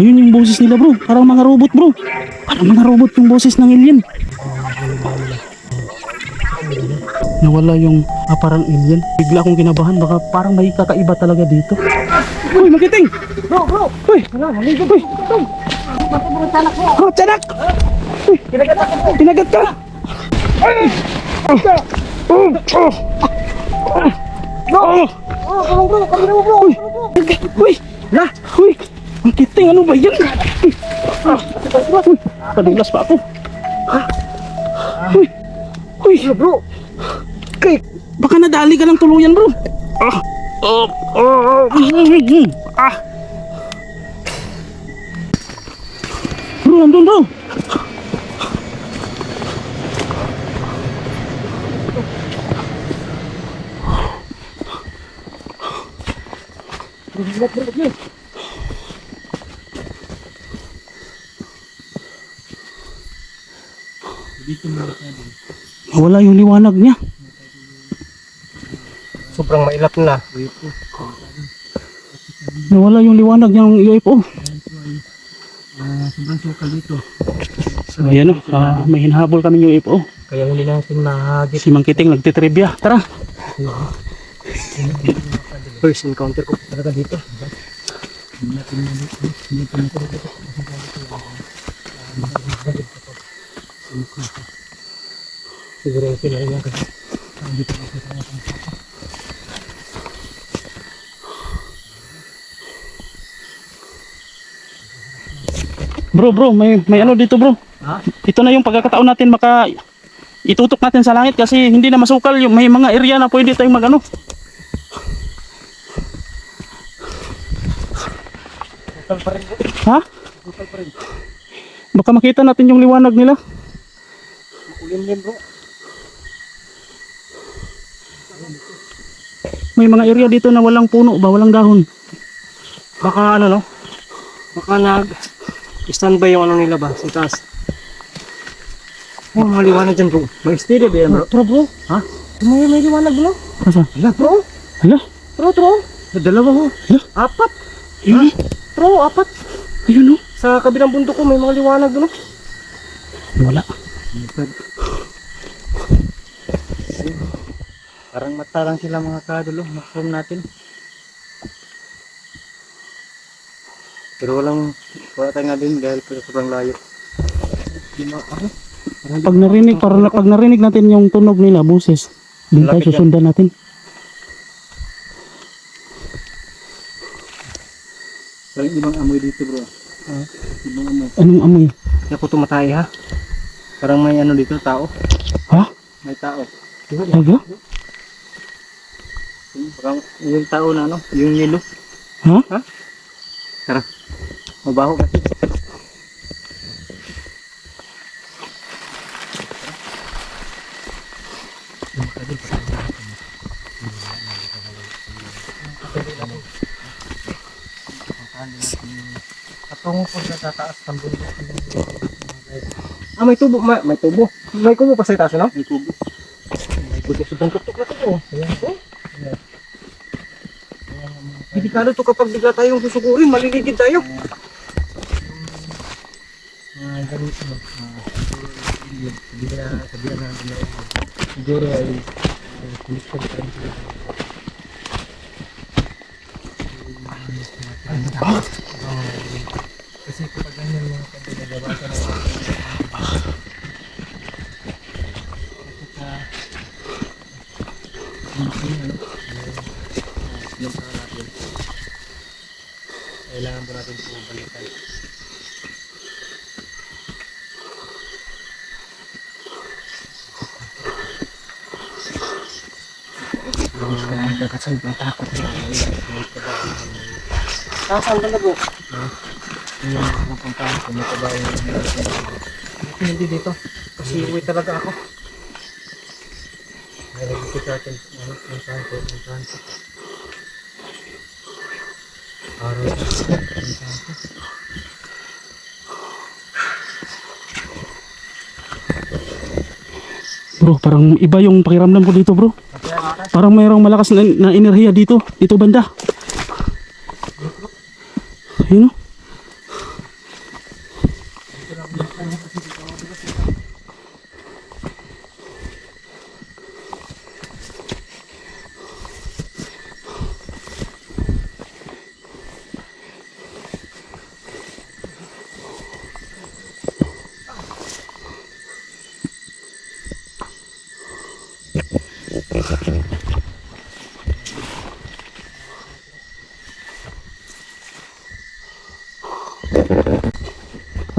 Ayun yung boses nila bro. Parang mga robot bro. Parang mga robot yung boses ng alien. Nawala yung ah, parang alien. Bigla akong kinabahan. Baka parang may kakaiba talaga dito. Uy, magiting! Bro, bro. Uy! Uy! Oh, tiyanak! Uy! Kinagat ako. Tinagat ka! Bro. Oh, kulong bro. Kami na mo bro. Uy! Uy! La! Uy! Ang kiting, ano ba yan? Uy! Padulas pa ako. Uy! Uy! Ano bro? Kay, baka nadali ka ng tuluyan, bro. Ah! Oh! Oh! mm, Ah! Bro, nandun, bro. Bigat, bigat yun. Wala yung liwanag niya. Sobrang mailap na. Nawala yung liwanag ng UFO. sobrang sukal dito. So, ayan o. ah, may hinahabol kami UFO. Kaya hindi natin mahagit. Si Mang Kiting nagtitrivia. Tara. First encounter ko talaga dito. Siguro sila yan kasi dito kasi tayo sa Bro, bro, may may ano dito, bro. Ha? Ito na yung pagkakataon natin maka itutok natin sa langit kasi hindi na masukal yung may mga area na pwede tayong magano. Ha? Baka makita natin yung liwanag nila. Makulimlim bro. May mga area dito na walang puno ba, walang dahon. Baka ano no? Baka nag standby yung ano nila ba sa taas. Oh, maliwanag dyan bro. May steady ba yan bro? Tro bro. Ha? May, may liwanag bro. Asa? Hala bro. Hala? Tro tro. Dalawa ho. Hala? Apat. Ayun, Tro, apat. ayun oh. Sa kabilang bundok ko may mga liwanag doon. Wala. Parang mata lang sila mga kadulo. Maximum natin. Pero walang, wala tayong din dahil pero sobrang layo. Pag narinig, para pag narinig natin yung tunog nila, boses, din tayo susundan natin. Walang ibang amoy dito bro. Ah, ibang amoy. Anong amoy? Kaya ko tumatay ha. Parang may ano dito, tao. Ha? May tao. Talaga? Parang yung tao na ano, yung yelo. Ha? Tara. Mabaho kasi. Patungo po sa tataas ng bundok. Ah, may tubo. May, may tubo. May kubo pa sa itaas, no? May tubo. May kubo. Sobrang tutok na to. Ayan po. Delikado to kapag bigla tayong susugurin, maliligid tayo. Ah, ganito. Ah, siguro, sabihan na siguro ay kapag ganyan mga pagdagawa ka na kailangan po natin ito balikan. Kakasal ng takot. Nasaan ka na po? Yung napuntahan ko, may kabayo Hindi dito. Kasi uwi talaga ako. Meron dito sa atin. Ano, puntahan ko, puntahan ko. Araw ko, puntahan ko. Bro, parang iba yung pakiramdam ko dito, bro. Parang mayroong malakas na, na enerhiya dito, dito banda. Ayun oh.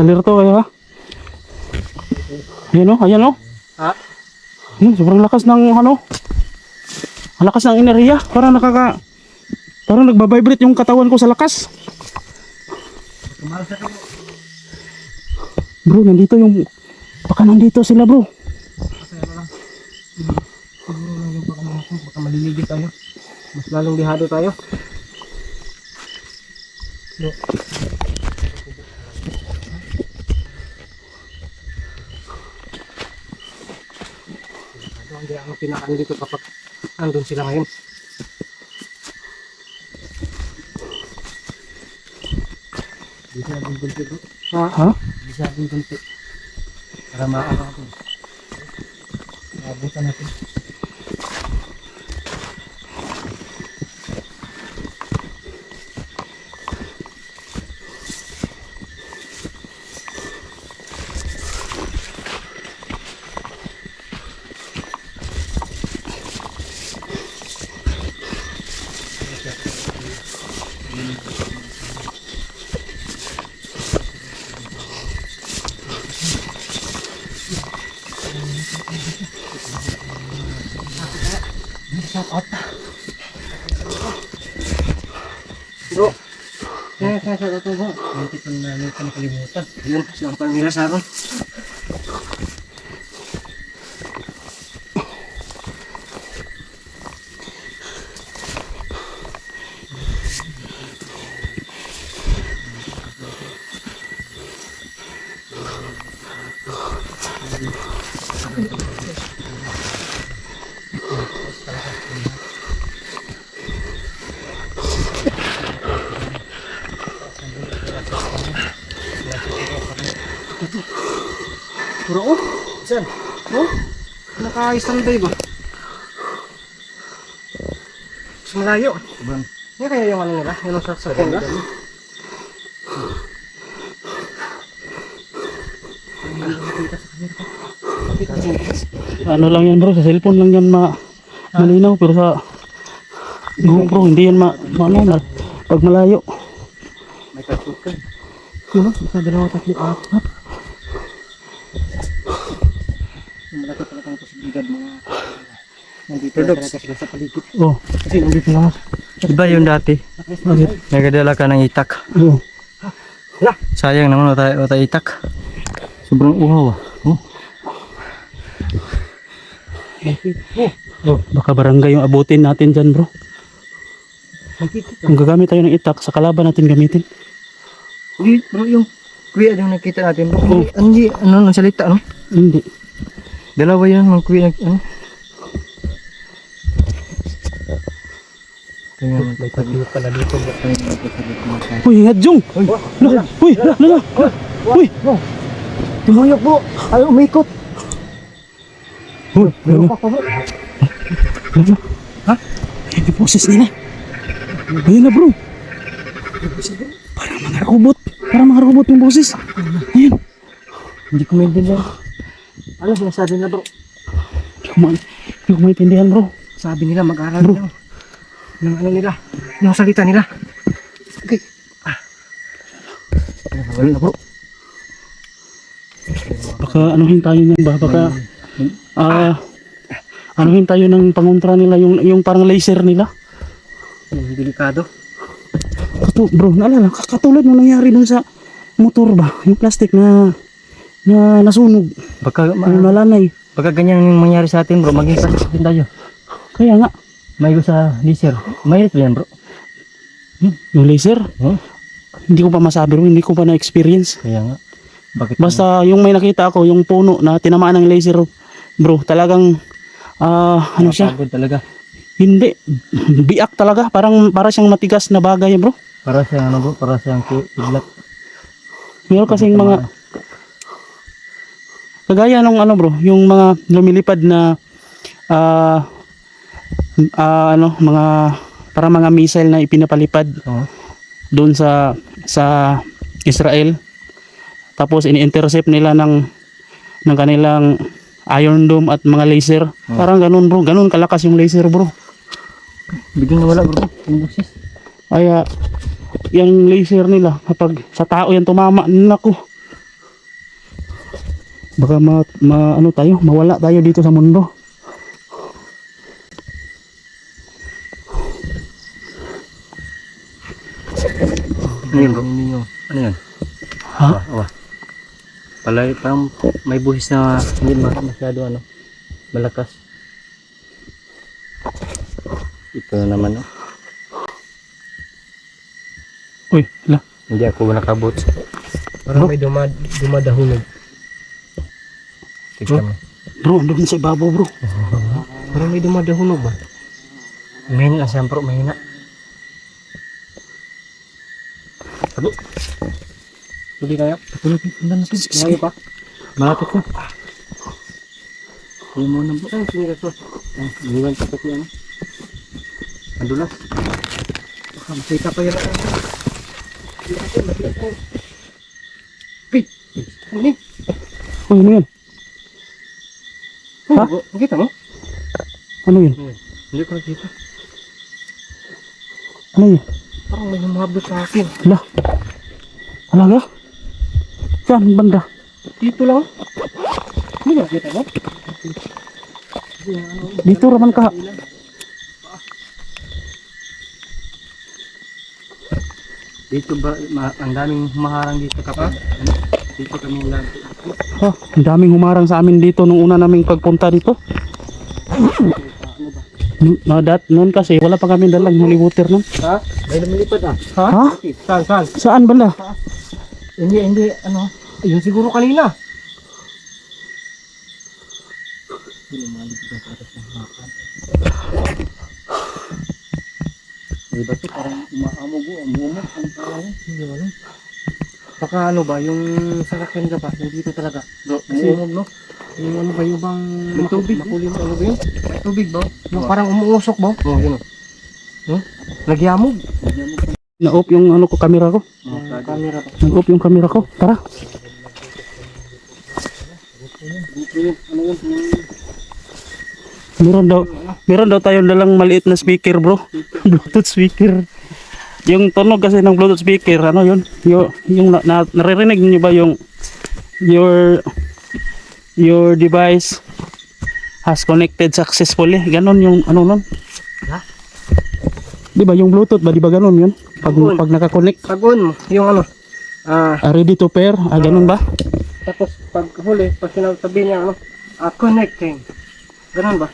Alerto kayo ha. Ayan o, ayan o. Ha? Yun, sobrang lakas ng ano. Ang lakas ng enerhiya. Parang nakaka... Parang nagbabibrate yung katawan ko sa lakas. Bro, nandito yung... Baka nandito sila bro. Baka maliligid tayo. Mas lalong dihado tayo. No. Pinakaan dito kapag andun sila ngayon? Bisa natin kunti bro. Ha? Ha? Bisa natin kunti. Para maano natin. Maabutan natin. Kaya kaya sa ito bro, hindi ko na ko nakalimutan. Yun, silang pamira sa akin. Saan? Oh, naka-standby ba? Mas malayo. Bang. Yan kaya yung ano nila, yung sa sa nila. Ano lang yan bro, sa cellphone lang yan ma malinaw pero sa GoPro hindi yan ma, ma ano, ma- pag malayo. May katsut ka. Yun, isa dalawa tatlo apat. Yung malaki posibilidad mga nandito na talaga sila sa paligid. Oh, Kasi nandito lang. Iba yung dati. bakit? Nagadala ka ng itak. Oh, Sayang naman wala tayo tayo itak. Sobrang uhaw ah. Oh. oh, baka barangay yung abutin natin dyan bro. Kung gagamit tayo ng itak, sa kalaban natin gamitin. Hindi, bro, yung kuya yung nakita natin, bro. Hindi, hindi, ano, nang salita, ano? Hindi. Dalawa yun mga kuya ano. Uy! Lah, Uy, lah, lah. Uy! Tumuyok, bro. Ay, umikot. Uy, lah, pa pa, bro. Ha? Yung boses nila. Ayan na bro. Parang mga robot. Parang mga robot yung boses. Ayan. Hindi ko maintindihan. Ano sinasabi na, bro? Hindi ko, ma- hindi ko maintindihan bro. Sabi nila, mag-aral Bro. daw. Ng ano nila, ng salita nila. Okay. Ah. Wala na, bro. Baka anuhin tayo niyan ba? Baka ah anuhin tayo ng pangontra nila yung yung parang laser nila. Yung delikado. Kato, bro, naalala, katulad nung nangyari dun sa motor ba? Yung plastic na na nasunog, baka na ma- nalanay. baka ganyan yung mangyari sa atin bro. Maging din tayo. Kaya nga, May sa laser. Mahirap yan bro. hmm, yung laser, Oh, hindi ko pa masabi bro, hindi ko pa na-experience. kaya nga. Bakit? Basta yung may nakita ako, yung puno na tinamaan ng laser, bro, talagang ah ano siya? Pagod talaga. Hindi biak talaga, parang para siyang matigas na bagay, bro. Para siyang ano bro, para siyang ki- kidlat. Meron kasing mga kagaya nung ano, bro, yung mga lumilipad na ah ah, ano, mga para mga missile na ipinapalipad Oo. doon sa sa Israel. Tapos ini-intercept nila ng ng kanilang Iron Dome at mga laser. Parang ganun bro, ganun kalakas yung laser bro. Biglang nawala bro. Yung boses. Kaya yung laser nila kapag sa tao yan tumama, nako, Baka ma, ma ano tayo, mawala tayo dito sa mundo. Ano yun bro? Ano yun? Ha? Awa. Palay, parang may buhis na hindi ma- masyado ano, malakas. Ito na naman oh. Uy, la. Hindi ako nakabot. Parang may dumad, dumadahulog. Tignan mo. Bro, andun sa ibabaw bro. Parang may dumadahulog ba? Mahina lang siya bro, mahina. Hindi kaya? Patuloy, pundan natin. Ngayon pa? Malapit na. Huwag mo na bro. Ay, sinira to. Ay, Iniwan ka pati ano. Madulas. Baka masita pa yan. Hey! Ano yun? Uy, ano yan? Ha? Oh, Nakita mo? Ano yun? Hindi ko nakita. Ano yun? Parang may humabot sa akin. La. Alaga? Saan banda? Dito lang. Hindi ka nakita mo? Dito raman ka. Dito ba, ma, ang daming humaharang dito kapag ano, dito kami lagi. Oh, ang daming humarang sa amin dito nung una naming pagpunta dito. Na dat noon kasi wala pa kami dalang holy water nun. Ha? May lumilipad ah. Ha? Ha? Saan, saan? Saan banda? Hindi, hindi, ano? Ayun siguro kanina. Di ba ito parang umaamog o umumog ang parang. Hindi ano. Baka ano ba, yung sasakyan ka ba, yung dito talaga. Bro, Kasi, umumog no? Yung ano ba, yung bang... May tubig, Makulim, ano ba yun? May tubig ba? Yung parang umuusok ba? Oo, yun. Huh? Nagyamog. Na-off yung ano ko camera ko. Yung camera ba? Nag-off yung camera ko. Tara. Meron daw, meron daw tayong dalang maliit na speaker, bro. Bluetooth speaker. Yung tunog kasi ng Bluetooth speaker, ano yun? Yung, yung na, na, naririnig niyo ba yung your your device has connected successfully? Ganon yung ano nun? Ha? Di ba yung Bluetooth ba? Di ba ganon yun? Pag, Oo. pag nakakonect, Pag-on mo, yung ano, ah, ah, ready to pair, ah, ganon ba? tapos pag huli, pag sinasabi niya, ano, ah, connecting. Ganun ba?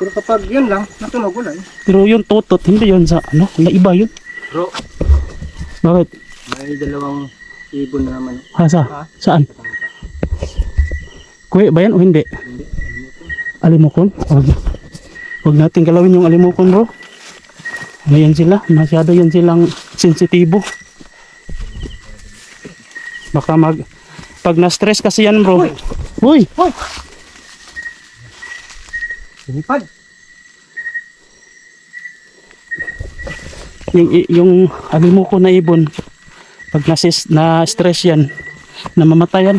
Pero kapag yun lang, natunog wala eh. Pero yung tutot, hindi yun sa ano, na iba yun. Bro, Bakit? may dalawang ibon na naman. Ha, sa? Ha? Saan? Kuwi ba yan o hindi? Alimokon? Huwag, huwag natin galawin yung alimokon bro. Ano yan sila? Masyado yan silang sensitibo. Baka mag... Pag na-stress kasi yan bro. Uy! Sinipad. Yung, yung alimuko na ibon, pag nasis, na-stress yan, namamatayan.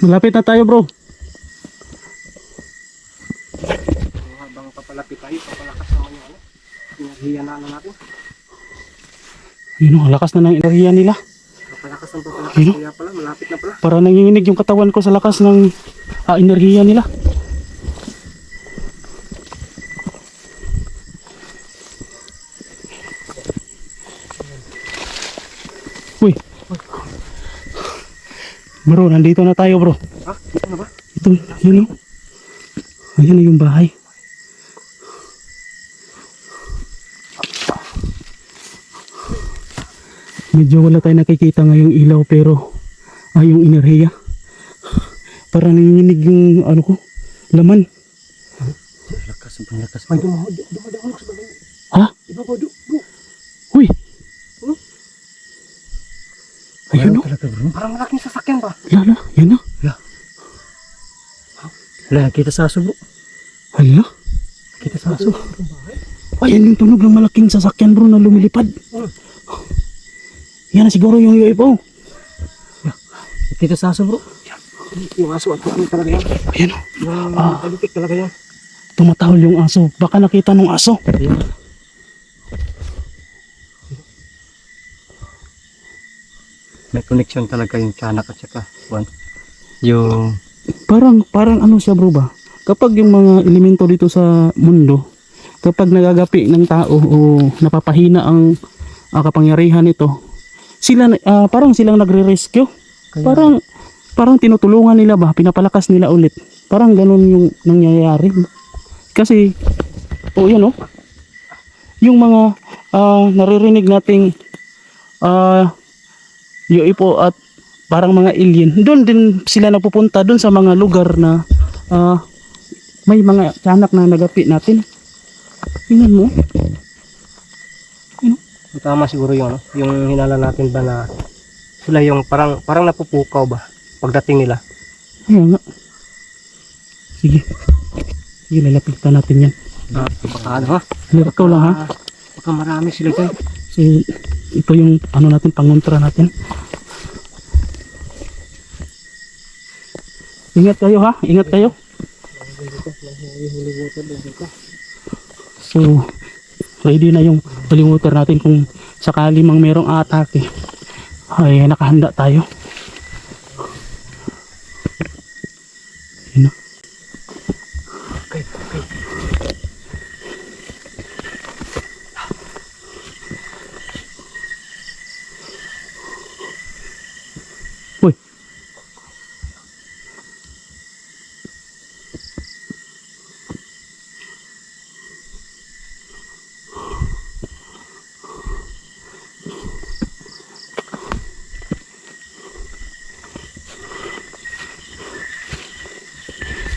Malapit na tayo bro. Habang papalapit tayo, papalakas naman yung ano. Enerhiya na ano natin. Yun o, lakas na ng enerhiya nila. Papalakas ng papalakas. Ayun. Kaya pala, malapit na pala. Para nanginginig yung katawan ko sa lakas ng ah, enerhiya nila. Uy. Bro, nandito na tayo bro. Ha? Dito na ba? Ito, yun o. Ayan na yung bahay. Medyo wala tayo nakikita ngayong ilaw pero ay yung enerhiya. Para nanginginig yung ano ko, laman. Lakas, lakas. May dumaho, dumadahon sa bagay. Ha? Iba ba, du- bro? Uy! Ano? Ayun o, talaga bro. Parang malaking sasakyan ba? lala, yan o. Wala, kita sa aso bro. Hala, Kita sa aso. ayan yung tunog ng malaking sasakyan bro na lumilipad. Yan na siguro yung UFO. Kita sa aso bro. Yung aso at ano talaga yan. Ayan o, Yung Ah. talaga yan. tumatahol yung aso. Baka nakita nung aso. Ayun. May connection talaga yung tiyanak at saka one. Yung Parang, parang ano siya bro ba? Kapag yung mga elemento dito sa mundo, kapag nagagapi ng tao o napapahina ang ah, kapangyarihan nito, sila, ah, parang silang nagre-rescue. Kaya- Parang, parang tinutulungan nila ba? Pinapalakas nila ulit. Parang ganun yung nangyayari. Kasi, oh yan oh, yung mga ah, naririnig nating ah, UFO at parang mga alien, doon din sila napupunta doon sa mga lugar na ah, may mga tiyanak na nagapi natin. Tingnan mo. Tama siguro yung ano, yung hinala natin ba na sila yung parang parang napupukaw ba pagdating nila. Ayan nga. Sige. Sige, lalapitan natin yan. Ah, baka ano ha? Ito lang ha. Ah, baka marami sila dyan. So, ito yung ano natin, pangontra natin. Ingat kayo ha, ingat kayo. So, ready na yung holy water natin kung sakali mang merong atake. Ay, nakahanda tayo.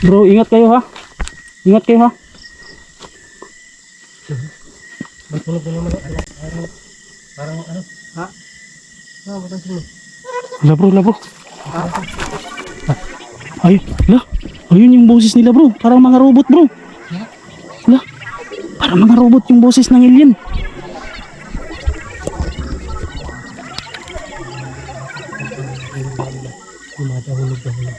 Bro, ingat kayo ha. Ingat kayo ha. Magtunog na naman. Ano? Ha? Ah, matansin mo. Wala bro, bro. Ay, la. Ayun yung boses nila bro. Parang mga robot bro. La. Parang mga robot yung boses ng alien. Dumadahulog-dahulog.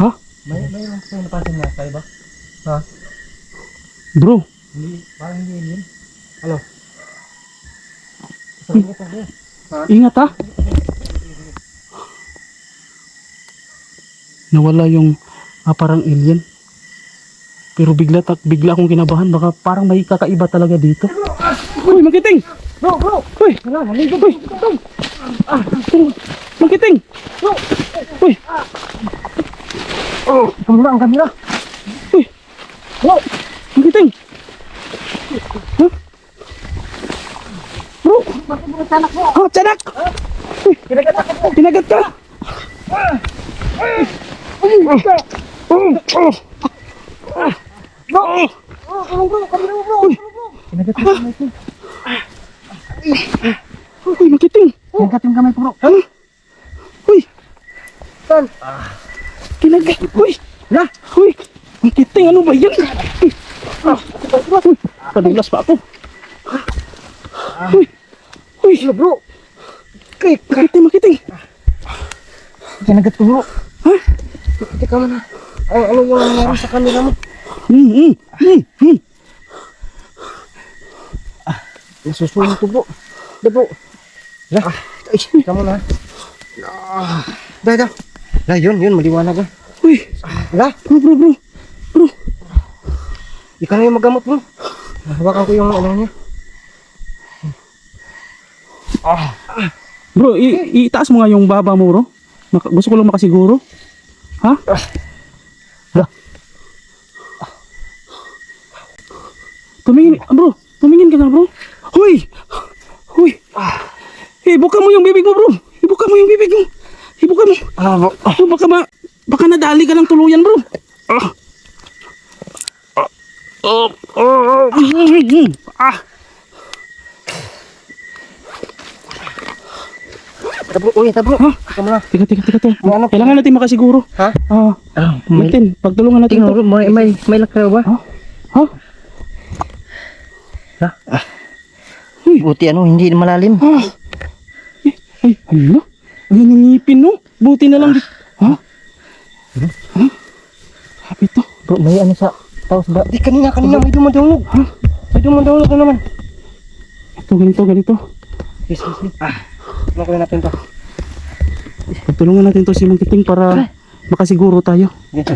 Ha? May, kayo napansin na tayo ba? Ha? Bro, Hindi, parang hindi yun. Ano? ingat ha. Nawala yung ah, parang alien. Pero bigla tak bigla akong kinabahan baka parang may kakaiba talaga dito. Uy, makiting. Bro, bro! Uy, Wala, naligo uy. Ah, makiting. Uy, Oh, kamera ang kamera. uy. Bro! Makiting. Huh? Bro, Bakit mo tanak mo? ah, tiyanak. Kinagat ako. Kinagat ka. Bro! Oh, kamera bro, kamera mo bro. Kinagat yung kamay ko. Uy, makiting. Kinagat yung kamay ko bro. Uy, Saan? Kinagat. Uy, La! uy. Makiting, ano ba yan? Ah, uy, kadulas pa ako. Uy, uy, Hello bro! Kay, Makiting, makiting. kinagat ko bro. Ha? Teka mo na. Ay, ano yung nangyari sa kanila mo? Hmm, hmm, hmm, hmm. Nasusunog ko bro. Da bro. La, ay, teka mo na. Ah, da, da. La, yun, yun, maliwanag ah. Uy, La, bro, bro, bro. ikaw na yung magamot mo. Hawakan ko yung ano niya. Bro, i- itaas mo nga yung baba mo, bro. Maka- gusto ko lang makasiguro. Ha? Hala. Tumingin, ah, bro. Tumingin ka na, bro. Huy! Huy! Ibuka mo yung bibig mo, bro. Ibuka mo yung bibig mo. Ibuka mo. Ano bro? Bro, baka ma... Baka nadali ka ng tuluyan, bro. Ah. Ah. Oh. Oh. Mm. Ah. Da bro, uy, da bro. Teka mo na. Teka, teka, teka, teka. Ano? Kailangan natin makasiguro. Ha? Ah. Ah, may, Natin, pagtulungan natin tingnan to. mo, may, may, may lakay ba? Ha? Ha? Buti ano, hindi malalim. Ah. Eh, ay, ano? Ang ngipin, no? Buti na lang. di- Ha? Ha? Sabi to. Bro, may ano sa taos ba? Di kanina, kanina may dumadawnog. Ha? May dumadawnog na naman. Ito, ganito, ganito. Yes, yes, yes. Ah, makuha natin to. Pagtulungan natin to si Mangkiting para makasiguro tayo. Dito.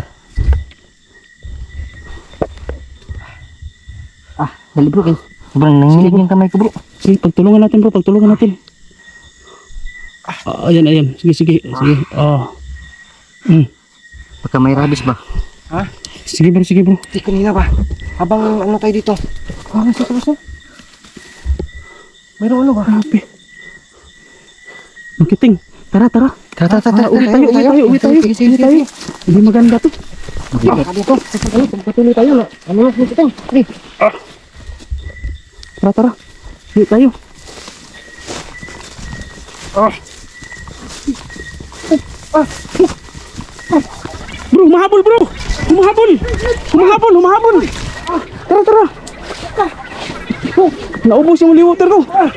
Ah, dali bro. Sobrang nanginig yung kamay ko bro. Sige, pagtulungan natin bro, pagtulungan natin. Ah, ayan, ayan. Sige, sige, sige. Ah. Mm. Baka may rabies ba? Ha? Sige bro, sige bro. Di kanina ba? Habang ano tayo dito? Ah, nasa tapos na. Mayroon ano ba? Grabe. Mangkiting, tara, tara. Tata, Ah, uwi tayo, uwi tayo, uwi tayo. Uwi tayo. Hindi maganda to. Ah, dito. Tayo, patuloy tayo. no? Ano? Sige. Tara, tara. Uwi tayo. Bro, humahabol bro. Humahabol. Humahabol, humahabol. Tara, tara. Oh, naubos yung liwater ko. Ah.